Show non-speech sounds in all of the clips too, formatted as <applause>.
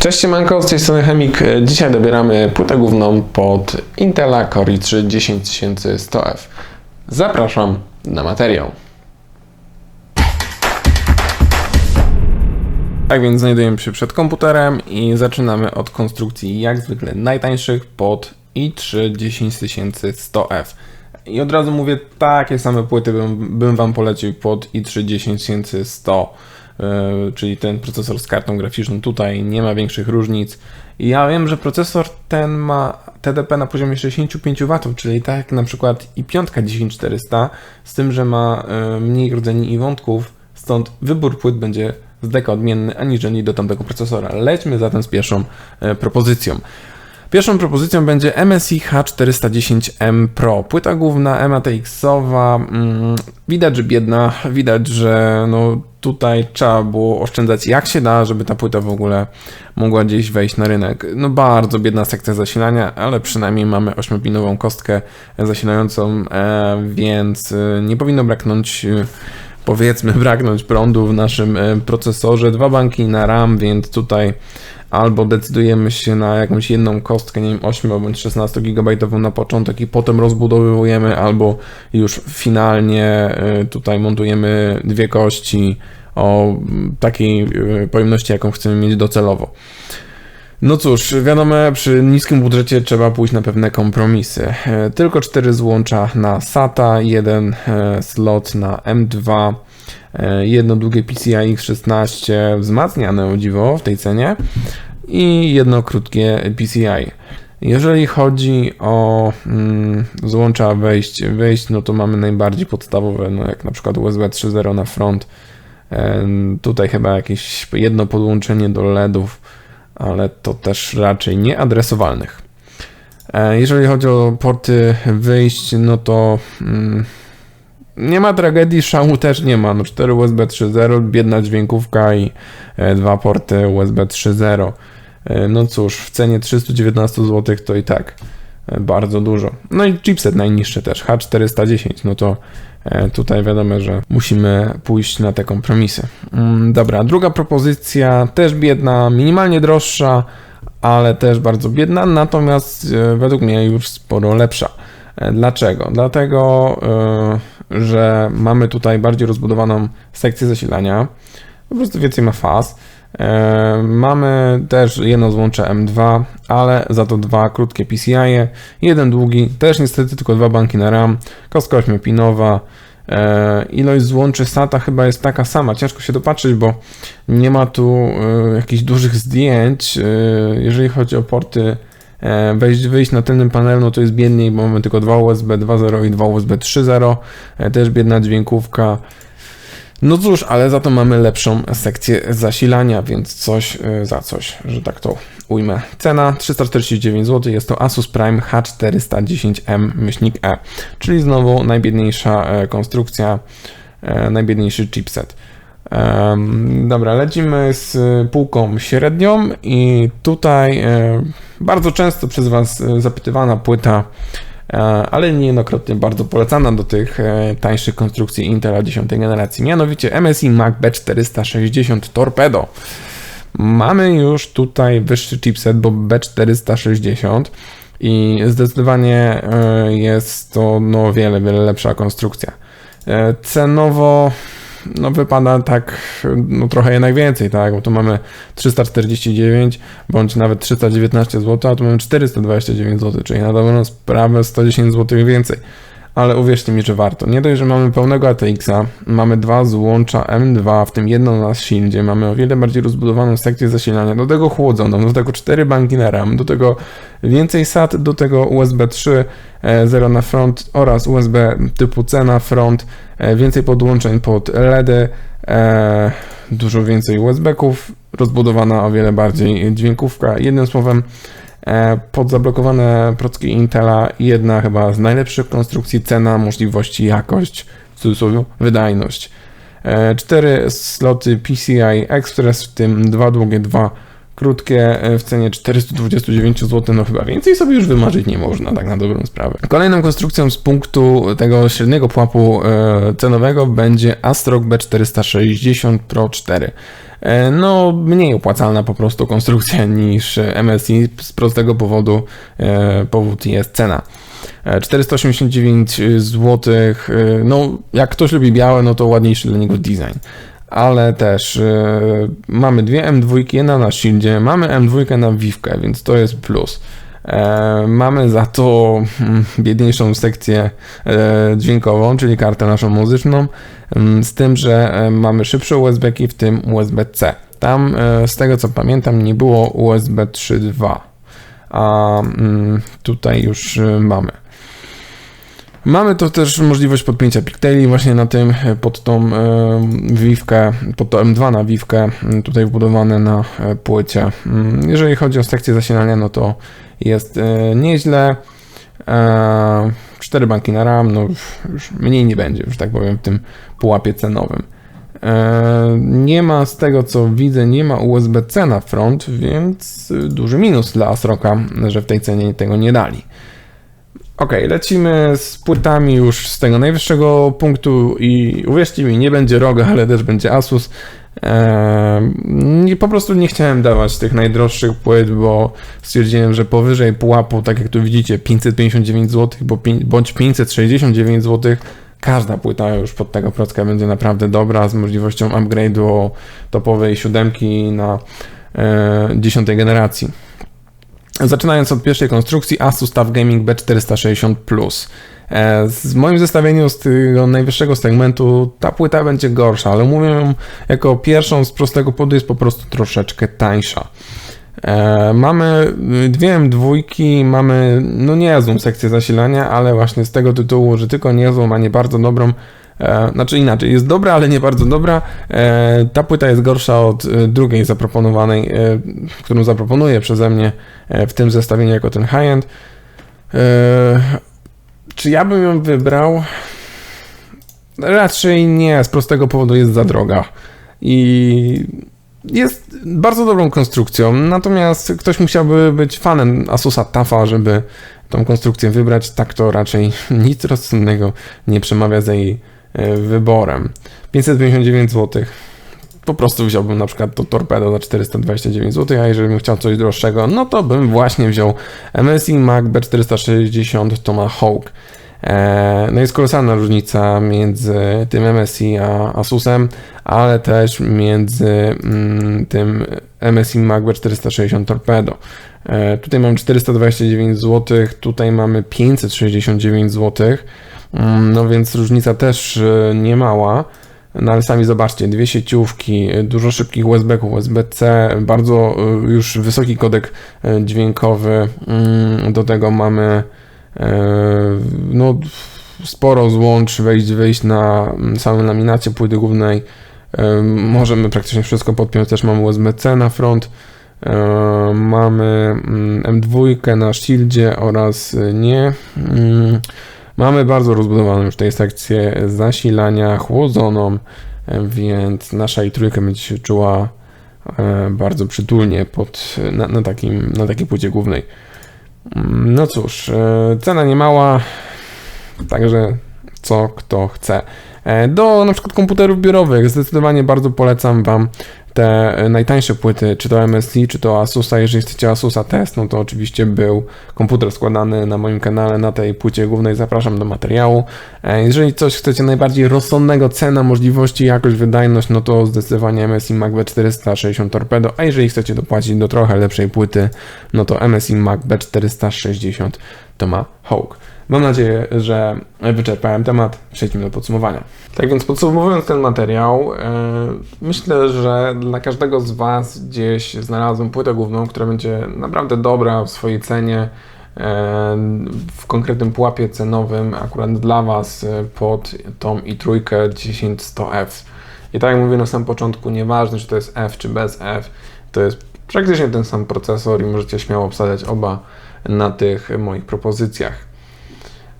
Cześć Manko, z tej strony Chemik. Dzisiaj dobieramy płytę główną pod Intela Core i3 10100F. Zapraszam na materiał. Tak więc znajdujemy się przed komputerem i zaczynamy od konstrukcji jak zwykle najtańszych pod i3 10100F. I od razu mówię, takie same płyty bym, bym Wam polecił pod i3 10100 E, czyli ten procesor z kartą graficzną. Tutaj nie ma większych różnic. Ja wiem, że procesor ten ma TDP na poziomie 65 W, czyli tak jak na przykład i 5 10400, z tym, że ma e, mniej rdzeni i wątków, stąd wybór płyt będzie z deka odmienny aniżeli do tamtego procesora. Lećmy zatem z pierwszą e, propozycją. Pierwszą propozycją będzie MSI H410M Pro. Płyta główna MATX-owa. Mm, widać, że biedna. Widać, że no, tutaj trzeba było oszczędzać jak się da, żeby ta płyta w ogóle mogła gdzieś wejść na rynek. No bardzo biedna sekcja zasilania, ale przynajmniej mamy 8-pinową kostkę zasilającą, e, więc e, nie powinno braknąć e, powiedzmy <laughs> braknąć prądu w naszym procesorze. Dwa banki na RAM, więc tutaj albo decydujemy się na jakąś jedną kostkę, nie wiem, 8 bądź 16 GB na początek i potem rozbudowujemy, albo już finalnie tutaj montujemy dwie kości o takiej y, pojemności, jaką chcemy mieć docelowo. No cóż, wiadomo, przy niskim budżecie trzeba pójść na pewne kompromisy. Y, tylko cztery złącza na SATA, jeden slot na M2, jedno długie PCI X16 wzmacniane o dziwo w tej cenie i jedno krótkie PCI. Jeżeli chodzi o mm, złącza wejść, wejść, no to mamy najbardziej podstawowe, no jak na przykład USB 3.0 na front. Tutaj chyba jakieś jedno podłączenie do LEDów, ale to też raczej nieadresowalnych. E, jeżeli chodzi o porty wyjść, no to mm, nie ma tragedii, szału też nie ma. No 4 USB 3.0, biedna dźwiękówka i e, dwa porty USB 3.0. E, no cóż, w cenie 319 zł to i tak bardzo dużo. No i chipset najniższy też, H410, no to e, tutaj wiadomo, że musimy pójść na te kompromisy. Mm, dobra, druga propozycja, też biedna, minimalnie droższa, ale też bardzo biedna, natomiast według mnie już sporo lepsza. Dlaczego? Dlatego, że mamy tutaj bardziej rozbudowaną sekcję zasilania, po prostu więcej ma faz. E, mamy też jedno złącze M2, ale za to dwa krótkie PCI, jeden długi, też niestety tylko dwa banki na RAM, kostka 8-pinowa, e, Ilość złączy SATA chyba jest taka sama. Ciężko się dopatrzyć, bo nie ma tu e, jakichś dużych zdjęć. Jeżeli chodzi o porty wejść, wyjść na tylnym panelu, no to jest biedniej, bo mamy tylko dwa USB 2.0 i dwa USB 3.0. Też biedna dźwiękówka. No cóż, ale za to mamy lepszą sekcję zasilania, więc coś y, za coś, że tak to ujmę. Cena 349 zł, jest to Asus Prime H410M myślnik E, czyli znowu najbiedniejsza e, konstrukcja, e, najbiedniejszy chipset. Dobra, lecimy z półką średnią i tutaj e, bardzo często przez Was zapytywana płyta E, ale niejednokrotnie bardzo polecana do tych e, tańszych konstrukcji Intela 10 generacji, mianowicie MSI Mac B460 Torpedo. Mamy już tutaj wyższy chipset, bo B460 i zdecydowanie e, jest to no, wiele, wiele lepsza konstrukcja. Cenowo no wypada tak no trochę jednak więcej, tak, bo tu mamy 349 bądź nawet 319 zł, a tu mamy 429 zł, czyli na dobrą sprawę 110 zł więcej ale uwierzcie mi, że warto. Nie dość, że mamy pełnego ATX-a, mamy dwa złącza M2, w tym jedno na shieldzie, mamy o wiele bardziej rozbudowaną sekcję zasilania, do tego chłodzoną, do tego cztery banki na RAM, do tego więcej SAT, do tego USB 3.0 na front oraz USB typu C na front, e, więcej podłączeń pod LEDy, e, dużo więcej USB-ków, rozbudowana o wiele bardziej dźwiękówka. Jednym słowem, E, pod zablokowane procki Intela jedna chyba z najlepszych konstrukcji cena, możliwości, jakość, w cudzysłowie wydajność. E, cztery sloty PCI Express, w tym dwa długie, dwa krótkie e, w cenie 429 zł, no chyba więcej sobie już wymarzyć nie można, tak na dobrą sprawę. Kolejną konstrukcją z punktu tego średniego pułapu e, cenowego będzie Astrok B460 Pro 4. E, no, mniej opłacalna po prostu konstrukcja niż MSI z prostego powodu, powód jest cena. 489 zł, no jak ktoś lubi białe, no to ładniejszy dla niego design ale też y, mamy dwie M2, jedna na Shieldzie, mamy M2 na Vivkę, więc to jest plus. E, mamy za to mm, biedniejszą sekcję e, dźwiękową, czyli kartę naszą muzyczną, mm, z tym, że e, mamy szybsze USB, w tym USB-C. Tam, z tego co pamiętam, nie było USB 3.2, a mm, tutaj już mamy. Mamy to też możliwość podpięcia pigtaili właśnie na tym, e, pod tą e, wiwkę, pod to M2 na wiwkę, tutaj wbudowane na e, płycie. Mm, jeżeli chodzi o sekcję zasilania, no to jest nieźle. Cztery banki na RAM, no już mniej nie będzie, że tak powiem, w tym pułapie cenowym. Nie ma z tego co widzę, nie ma USB-C na front, więc duży minus dla Asroka, że w tej cenie tego nie dali. Ok, lecimy z płytami już z tego najwyższego punktu i uwierzcie mi, nie będzie roga, ale też będzie Asus. Eee, po prostu nie chciałem dawać tych najdroższych płyt, bo stwierdziłem, że powyżej pułapu, tak jak tu widzicie, 559 zł bądź 569 zł, każda płyta już pod tego procka będzie naprawdę dobra, z możliwością upgrade'u topowej siódemki na e, 10 generacji. Zaczynając od pierwszej konstrukcji Asus TUF Gaming B460 Plus. E, z moim zestawieniu z tego najwyższego segmentu ta płyta będzie gorsza, ale mówię ją jako pierwszą z prostego powodu jest po prostu troszeczkę tańsza. E, mamy dwie M2, mamy no niezłą sekcję zasilania, ale właśnie z tego tytułu, że tylko niezłą, a nie bardzo dobrą, E, znaczy inaczej, jest dobra, ale nie bardzo dobra. E, ta płyta jest gorsza od e, drugiej zaproponowanej, którą zaproponuję przeze mnie w tym zestawieniu jako ten high-end. Czy ja bym ją wybrał? Raczej nie, z prostego powodu jest za droga. I jest bardzo dobrą konstrukcją, natomiast ktoś musiałby być fanem Asusa Tafa, żeby tą konstrukcję wybrać. Tak to raczej <laughs> nic rozsądnego nie przemawia za jej wyborem. 559 zł. Po prostu wziąłbym na przykład to torpedo za 429 zł, a jeżeli bym chciał coś droższego, no to bym właśnie wziął MSI Mac B460 Tomahawk. E, no jest kolosalna różnica między tym MSI a Asusem, ale też między mm, tym MSI Mac B460 Torpedo. E, tutaj mam 429 zł, tutaj mamy 569 zł. Mm, no więc różnica też e, nie mała. No ale sami zobaczcie, dwie sieciówki, e, dużo szybkich USB, USB-C, bardzo e, już wysoki kodek dźwiękowy. Mm, do tego mamy no, sporo złącz, wejść, wyjść na mm, samym laminacie płyty głównej. Możemy praktycznie wszystko podpiąć, też mamy USB-C na front. Mamy M2 na shieldzie oraz nie. Mamy bardzo rozbudowaną już tej sekcję zasilania chłodzoną, więc nasza i trójka będzie się czuła e, bardzo przytulnie pod, na, na, takim, na takiej płycie głównej. Mm, no cóż, e, cena nie mała, także co kto chce. E, do na przykład komputerów biurowych zdecydowanie bardzo polecam Wam te najtańsze płyty, czy to MSI, czy to Asusa. Jeżeli chcecie Asusa test, no to oczywiście był komputer składany na moim kanale na tej płycie głównej. Zapraszam do materiału. E, jeżeli coś chcecie najbardziej rozsądnego, cena, możliwości, jakość, wydajność, no to zdecydowanie MSI Mac B460 Torpedo, a jeżeli chcecie dopłacić do trochę lepszej płyty, no to MSI Mac B460 to ma Hawk. Mam nadzieję, że wyczerpałem temat. Przejdźmy do podsumowania. Tak więc podsumowując ten materiał, e, myślę, że dla każdego z Was gdzieś znalazłem płytę główną, która będzie naprawdę dobra w swojej cenie, e, w konkretnym pułapie cenowym, akurat dla Was e, pod tą i trójkę 10100F. I tak jak mówię na samym początku, nieważne czy to jest F czy bez F, to jest praktycznie ten sam procesor i możecie śmiało obsadzać oba na tych moich propozycjach.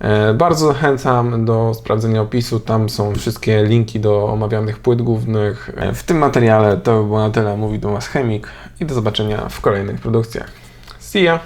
E, Bardzo zachęcam do sprawdzenia opisu, tam są wszystkie linki do omawianych płyt głównych. E, W tym materiale to by było na tyle. Mówi do Was Chemik i do zobaczenia w kolejnych produkcjach. See ya!